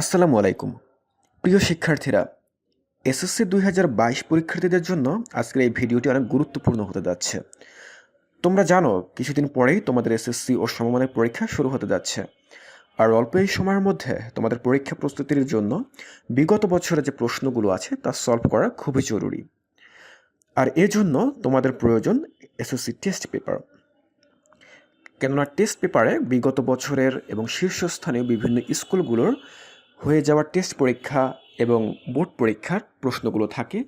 আসসালামু আলাইকুম। প্রিয় শিক্ষার্থীরা, এসএসসি দুই হাজার বাইশ পরীক্ষার্থীদের জন্য আজকের এই ভিডিওটি অনেক গুরুত্বপূর্ণ হতে যাচ্ছে। তোমরা জানো, কিছুদিন পরেই তোমাদের এসএসসি ও সমমানের পরীক্ষা শুরু হতে যাচ্ছে। আর অল্প এই সময়ের মধ্যে তোমাদের পরীক্ষা প্রস্তুতির জন্য বিগত বছরে যে প্রশ্নগুলো আছে তা সলভ করা খুবই জরুরি। আর এজন্য তোমাদের প্রয়োজন এসএসসি টেস্ট পেপার কেননা টেস্ট পেপারে বিগত বছরের এবং শীর্ষস্থানীয় বিভিন্ন স্কুলগুলোর হয়ে যাওয়া টেস্ট পরীক্ষা এবং বোর্ড পরীক্ষার প্রশ্নগুলো থাকে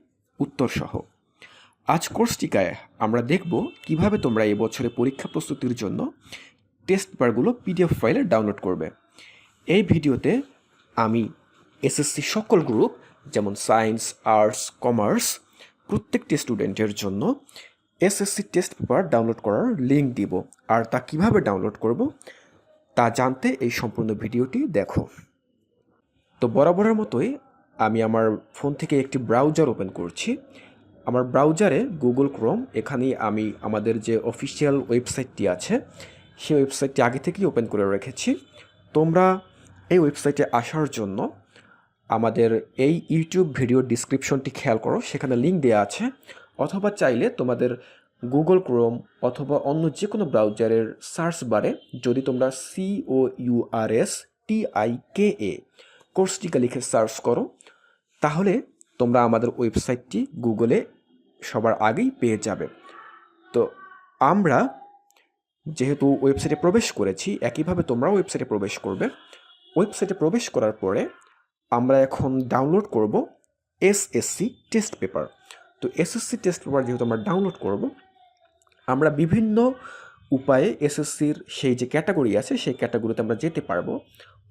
উত্তরসহ। আজ কোর্সটিকায় আমরা দেখব কীভাবে তোমরা এই বছরে পরীক্ষা প্রস্তুতির জন্য টেস্ট পেপারগুলো পিডিএফ ফাইলে ডাউনলোড করবে। এই ভিডিওতে আমি এসএসসি সকল গ্রুপ যেমন সায়েন্স আর্টস কমার্স প্রত্যেকটি স্টুডেন্টের জন্য এসএসসি টেস্ট পেপার ডাউনলোড করার লিঙ্ক দিব। আর তা কীভাবে ডাউনলোড করব তা জানতে এই সম্পূর্ণ ভিডিওটি দেখো। তো বরাবরের মতোই আমি আমার ফোন থেকে একটি ব্রাউজার ওপেন করছি। আমার ব্রাউজারে গুগল ক্রোম এখানেই আমি আমাদের যে অফিসিয়াল ওয়েবসাইটটি আছে, সেই ওয়েবসাইটটি আগে থেকেই ওপেন করে রেখেছি। তোমরা এই ওয়েবসাইটে আসার জন্য আমাদের এই ইউটিউব ভিডিও ডিসক্রিপশনটি খেয়াল করো, সেখানে লিঙ্ক দেওয়া আছে। অথবা চাইলে তোমাদের গুগল ক্রোম অথবা অন্য যে কোনো ব্রাউজারের সার্চ বারে যদি তোমরা C O URS T I K A কোর্সটিকে লিখে সার্চ করো, তাহলে তোমরা আমাদের ওয়েবসাইটটি গুগলে সবার আগেই পেয়ে যাবে। তো আমরা যেহেতু ওয়েবসাইটে প্রবেশ করেছি, একইভাবে তোমরাও ওয়েবসাইটে প্রবেশ করবে। ওয়েবসাইটে প্রবেশ করার পরে আমরা এখন ডাউনলোড করব এসএসসি টেস্ট পেপার। তো এসএসসি টেস্ট পেপার যেহেতু আমরা ডাউনলোড করব, আমরা বিভিন্ন উপায়ে এসএসসির সেই যে ক্যাটাগরি আছে, সেই ক্যাটাগরিতে আমরা যেতে পারব।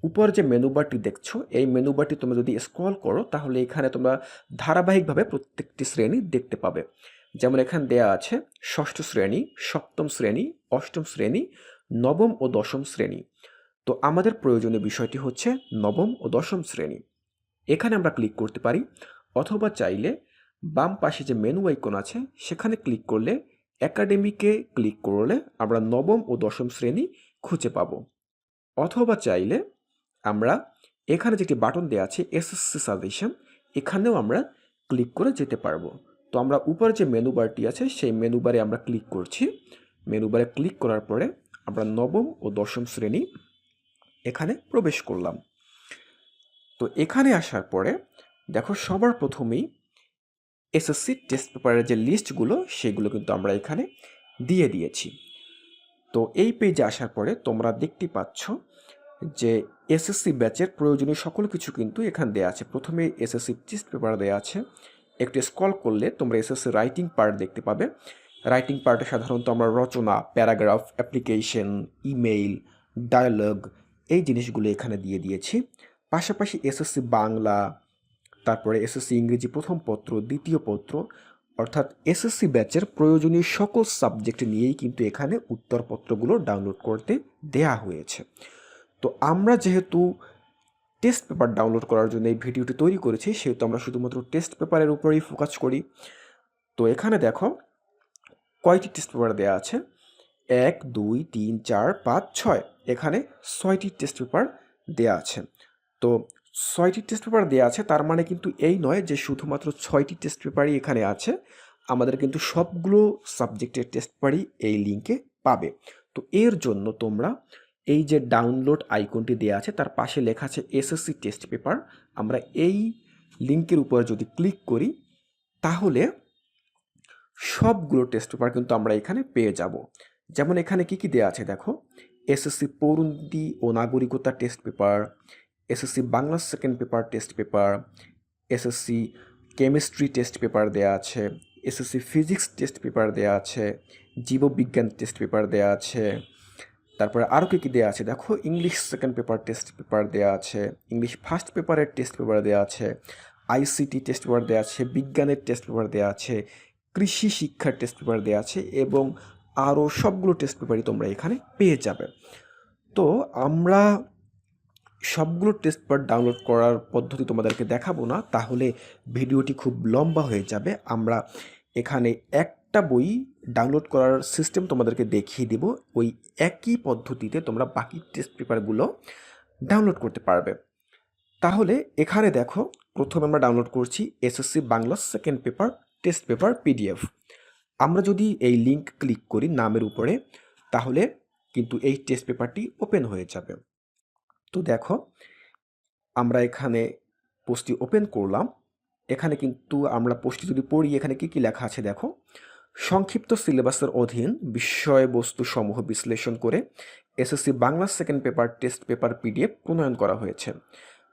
উপর যে মেনু বারটি দেখছ, এই মেনু বারটি তোমরা যদি স্ক্রল করো, তাহলে এখানে তোমরা ধারাবাহিকভাবে প্রত্যেকটি শ্রেণি দেখতে পাবে। যেমন এখানে দেয়া আছে ষষ্ঠ শ্রেণি, সপ্তম শ্রেণি, অষ্টম শ্রেণি, নবম ও দশম শ্রেণি। তো আমাদের প্রয়োজনীয় বিষয়টি হচ্ছে নবম ও দশম শ্রেণি। এখানে আমরা ক্লিক করতে পারি, অথবা চাইলে বাম পাশে যে মেনু আইকন আছে, সেখানে ক্লিক করলে একাডেমিকে ক্লিক করলে আমরা নবম ও দশম শ্রেণি খুঁজে পাবো। অথবা চাইলে আমরা এখানে যেটি বাটন দেওয়া আছে এসএসসি সাজেশন এখানেও আমরা ক্লিক করে যেতে পারব। তো আমরা উপরে যে মেনু বারটি আছে, সেই মেনু বারে আমরা ক্লিক করছি। মেনু বারে ক্লিক করার পরে আমরা নবম ও দশম শ্রেণি এখানে প্রবেশ করলাম। তো এখানে আসার পরে দেখো সবার প্রথমেই এসএসসি টেস্ট পেপারের যে লিস্টগুলো সেগুলো কিন্তু আমরা এখানে দিয়ে দিয়েছি। তো এই পেজে আসার পরে তোমরা দেখতে পাচ্ছ যে এসএসসি ব্যাচের প্রয়োজনীয় সকল কিছু কিন্তু এখানে দেওয়া আছে। প্রথমে এসএসসি টেস্ট পেপার দেওয়া আছে। একটু স্ক্রল করলে তোমরা এসএসসি রাইটিং পার্ট দেখতে পাবে। রাইটিং পার্টে সাধারণত আমরা রচনা প্যারাগ্রাফ অ্যাপ্লিকেশন ইমেইল ডায়ালগ এই জিনিসগুলো এখানে দিয়ে দিয়েছি। পাশাপাশি এসএসসি বাংলা, তারপরে এসএসসি ইংরেজি প্রথম পত্র, দ্বিতীয় পত্র, অর্থাৎ এসএসসি ব্যাচের প্রয়োজনীয় সকল সাবজেক্ট নিয়েই কিন্তু এখানে উত্তরপত্রগুলো ডাউনলোড করতে দেয়া হয়েছে। তো আমরা যেহেতু টেস্ট পেপার ডাউনলোড করার জন্য এই ভিডিওটি তৈরি করেছি, সেহেতু আমরা শুধুমাত্র টেস্ট পেপারের উপরেই ফোকাস করি। তো এখানে দেখো, কয়টি টেস্ট পেপার দেওয়া আছে? এক, দুই, তিন, চার, পাঁচ, ছয়। এখানে ছয়টি টেস্ট পেপার দেওয়া আছে। তো ছয়টি টেস্ট পেপার দেওয়া আছে, তার মানে কিন্তু এই নয় যে শুধুমাত্র ছয়টি টেস্ট পেপারই এখানে আছে। আমাদের কিন্তু সবগুলো সাবজেক্টের টেস্ট পেপারই এই লিঙ্কে পাবে। তো এর জন্য তোমরা এই যে ডাউনলোড আইকনটি দেওয়া আছে, তার পাশে লেখা আছে এসএসসি টেস্ট পেপার আমরা এই লিঙ্কের উপর যদি ক্লিক করি, তাহলে সবগুলো টেস্ট পেপার কিন্তু আমরা এখানে পেয়ে যাব। যেমন এখানে কি কি দেওয়া আছে দেখো? এসএসসি পৌরনীতি ও নাগরিকতা test paper SSC Bangla second paper test paper SSC chemistry test paper দেওয়া আছে এসএসসি ফিজিক্স টেস্ট পেপার দেওয়া আছে, জীববিজ্ঞান টেস্ট পেপার দেওয়া আছে। তারপরে আরও কী কী দেওয়া আছে? দেখো English second paper test paper দেওয়া আছে ইংলিশ ফার্স্ট পেপারের টেস্ট পেপার দেওয়া আছে আইসিটি টেস্ট পেপার দেওয়া আছে, বিজ্ঞানের টেস্ট পেপার দেওয়া আছে, কৃষি শিক্ষার টেস্ট পেপার দেওয়া আছে এবং আরও সবগুলো টেস্ট পেপারই তোমরা এখানে পেয়ে যাবে। তো আমরা সবগুলো টেস্ট পেপার ডাউনলোড করার পদ্ধতি তোমাদেরকে দেখাবো না, তাহলে ভিডিওটি খুব লম্বা হয়ে যাবে। আমরা এখানে একটা বই ডাউনলোড করার সিস্টেম তোমাদেরকে দেখিয়ে দেব। ওই একই পদ্ধতিতে তোমরা বাকি টেস্ট পেপারগুলো ডাউনলোড করতে পারবে। তাহলে এখানে দেখো, প্রথমে আমরা ডাউনলোড করছি SSC Bangla second paper test paper PDF আমরা যদি এই লিঙ্ক ক্লিক করি নামের উপরে, তাহলে কিন্তু এই টেস্ট পেপারটি ওপেন হয়ে যাবে। তো দেখো, আমরা এখানে পোস্টটি ওপেন করলাম। এখানে কিন্তু আমরা পোস্টটি যদি পড়ি, এখানে কি কি লেখা আছে দেখো? সংক্ষিপ্ত সিলেবাসের অধীন বিষয়বস্তু সমূহ বিশ্লেষণ করে SSC Bangla second paper test paper PDF প্রণয়ন করা হয়েছে।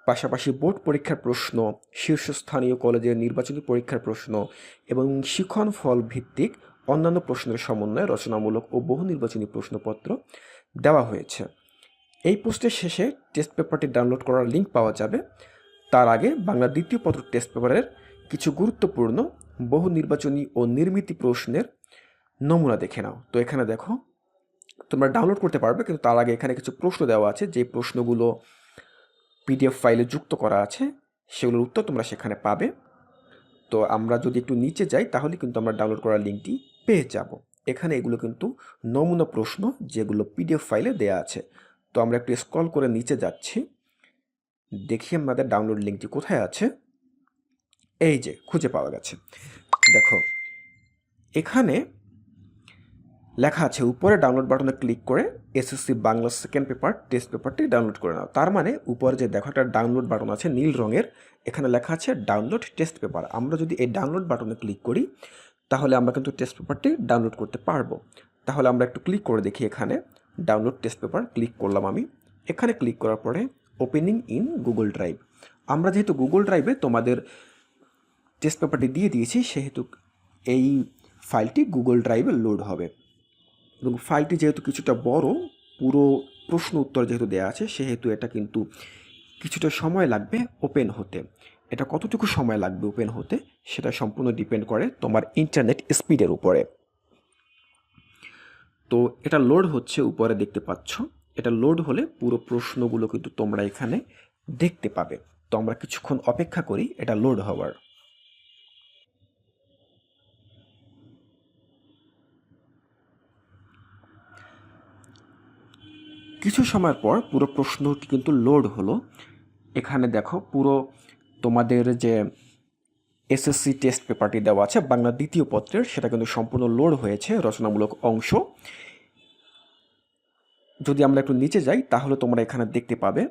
পাশাপাশি বোর্ড পরীক্ষার প্রশ্ন, শীর্ষস্থানীয় কলেজের নির্বাচনী পরীক্ষার প্রশ্ন এবং শিখন ফল ভিত্তিক অন্যান্য প্রশ্নের সমন্বয়ে রচনামূলক ও বহু নির্বাচনী প্রশ্নপত্র দেওয়া হয়েছে। এই পোস্টের শেষে টেস্ট পেপারটি ডাউনলোড করার লিঙ্ক পাওয়া যাবে। তার আগে বাংলা দ্বিতীয় পত্র টেস্ট পেপারের কিছু গুরুত্বপূর্ণ বহু নির্বাচনী ও নির্মিতি প্রশ্নের নমুনা দেখে নাও। তো এখানে দেখো, তোমরা ডাউনলোড করতে পারবে, কিন্তু তার আগে এখানে কিছু প্রশ্ন দেওয়া আছে, যে প্রশ্নগুলো পিডিএফ ফাইলে যুক্ত করা আছে, সেগুলোর উত্তর তোমরা সেখানে পাবে। তো আমরা যদি একটু নিচে যাই, তাহলে কিন্তু আমরা ডাউনলোড করার লিঙ্কটি পেয়ে যাব। এখানে এগুলো কিন্তু নমুনা প্রশ্ন যেগুলো পিডিএফ ফাইলে দেয়া আছে। তো আমরা একটু স্ক্রল করে নিচে যাচ্ছি। দেখি আমাদের ডাউনলোড লিঙ্কটি কোথায় আছে। এই যে, খুঁজে পাওয়া গেছে। দেখো, এখানে লেখা আছে, উপরে ডাউনলোড বাটনে ক্লিক করে SSC Bangla second paper test পেপারটি download করে নাও। তার মানে উপরে যে দেখো, একটা ডাউনলোড বাটন আছে নীল রঙের, এখানে লেখা আছে ডাউনলোড টেস্ট পেপার আমরা যদি এই ডাউনলোড বাটনে ক্লিক করি, তাহলে আমরা কিন্তু টেস্ট পেপারটি ডাউনলোড করতে পারব। তাহলে আমরা একটু ক্লিক করে দেখি এখানে ডাউনলোড টেস্ট পেপার ক্লিক করলাম আমি। এখানে ক্লিক করার পরে ওপেনিং ইন গুগল ড্রাইভ আমরা যেহেতু গুগল ড্রাইভে তোমাদের টেস্ট পেপারটি দিয়ে দিয়েছি, সেহেতু এই ফাইলটি গুগল ড্রাইভে লোড হবে। এবং ফাইলটি যেহেতু কিছুটা বড়, পুরো প্রশ্ন উত্তর যেহেতু দেওয়া আছে, সেহেতু এটা কিন্তু কিছুটা সময় লাগবে ওপেন হতে। এটা কতটুকু সময় লাগবে ওপেন হতে, সেটা সম্পূর্ণ ডিপেন্ড করে তোমার ইন্টারনেট স্পিডের উপরে। তো এটা লোড হচ্ছে, উপরে দেখতে পাচ্ছ। এটা লোড হলে পুরো প্রশ্নগুলো কিন্তু তোমরা এখানে দেখতে পাবে। তো আমরা কিছুক্ষণ অপেক্ষা করি, এটা লোড হওয়ার। কিছু সময় পর পুরো প্রশ্নটি কিন্তু লোড হলো। এখানে দেখো পুরো তোমাদের যে এসএসসি টেস্ট পেপারটি দেওয়া আছে, বাংলা দ্বিতীয় পত্রের, সেটা কিন্তু সম্পূর্ণ লোড হয়েছে, রচনামূলক অংশ। যদি আমরা একটু নিচে যাই, তাহলে তোমরা এখানে দেখতে পাবে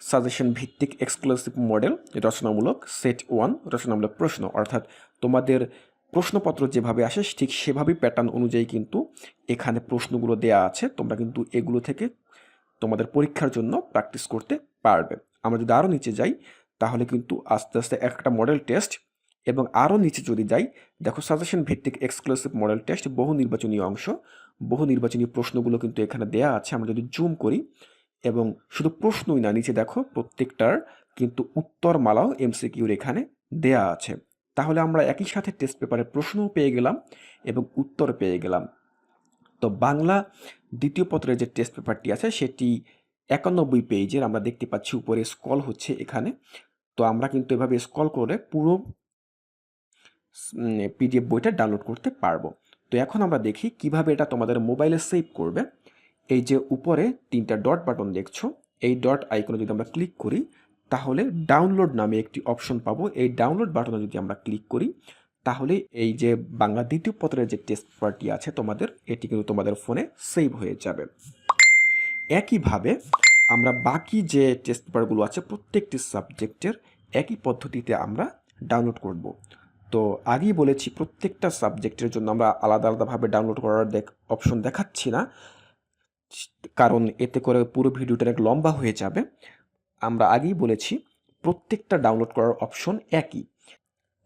সাজেশন ভিত্তিক এক্সক্লুসিভ মডেল রচনামূলক সেট ওয়ান রচনামূলক প্রশ্ন। অর্থাৎ তোমাদের প্রশ্নপত্র যেভাবে আসে, ঠিক সেভাবেই প্যাটার্ন অনুযায়ী কিন্তু এখানে প্রশ্নগুলো দেয়া আছে। তোমরা কিন্তু এগুলো থেকে তোমাদের পরীক্ষার জন্য প্র্যাকটিস করতে পারবে। আমরা যদি আরও নিচে যাই, তাহলে কিন্তু আস্তে আস্তে একটা মডেল টেস্ট এবং আরও নিচে যদি যাই, দেখো সাজেশন ভিত্তিক এক্সক্লুসিভ মডেল টেস্ট বহু নির্বাচনী অংশ, বহু নির্বাচনী প্রশ্নগুলো কিন্তু এখানে দেয়া আছে। আমরা যদি জুম করি এবং শুধু প্রশ্নই না, নিচে দেখো প্রত্যেকটার কিন্তু উত্তরমালাও এমসিকিউর এখানে দেয়া আছে। তাহলে আমরা একই সাথে টেস্ট পেপারের প্রশ্নও পেয়ে গেলাম এবং উত্তর পেয়ে গেলাম। তো বাংলা দ্বিতীয় পত্রের যে টেস্ট পেপারটি আছে, সেটি একানব্বই পেজের আমরা দেখতে পাচ্ছি উপরে স্কল হচ্ছে এখানে। তো আমরা কিন্তু এভাবে স্কল করে পুরো পিডিএফ বইটা ডাউনলোড করতে পারব। তো এখন আমরা দেখি কীভাবে এটা তোমাদের মোবাইলে সেভ করবে। এই যে উপরে তিনটা ডট বাটন দেখছ, এই ডট আইকনে যদি আমরা ক্লিক করি, তাহলে ডাউনলোড নামে একটি অপশন পাবো। এই ডাউনলোড বাটনে যদি আমরা ক্লিক করি তাহলে এই যে বাংলা দ্বিতীয় পত্রের যে টেস্ট পেপারটি আছে তোমাদের, এটি কিন্তু তোমাদের ফোনে সেভ হয়ে যাবে। একইভাবে আমরা বাকি যে টেস্ট পেপারগুলো আছে প্রত্যেকটি সাবজেক্টের একই পদ্ধতিতে আমরা ডাউনলোড করব। তো আগেই বলেছি প্রত্যেকটা সাবজেক্টের জন্য আমরা আলাদা আলাদাভাবে ডাউনলোড করার দেখ অপশন দেখাচ্ছি না। কারণ এতে করে পুরো ভিডিওটা এক লম্বা হয়ে যাবে। আমরা আগেই বলেছি প্রত্যেকটা ডাউনলোড করার অপশন একই।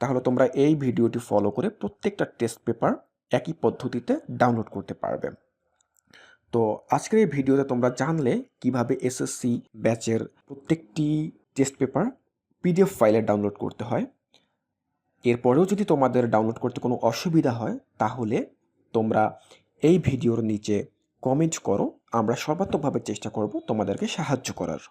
তাহলে তোমরা এই ভিডিওটি ফলো করে প্রত্যেকটা টেস্ট পেপার একই পদ্ধতিতে ডাউনলোড করতে পারবে। তো আজকের এই ভিডিওতে তোমরা জানলে কীভাবে এসএসসি ব্যাচের প্রত্যেকটি টেস্ট পেপার পিডিএফ ফাইলে ডাউনলোড করতে হয়। এরপরেও যদি তোমাদের ডাউনলোড করতে কোনো অসুবিধা হয়, তাহলে তোমরা এই ভিডিওর নিচে কমেন্ট করো, আমরা সর্বাত্মকভাবে চেষ্টা করব তোমাদেরকে সাহায্য করার।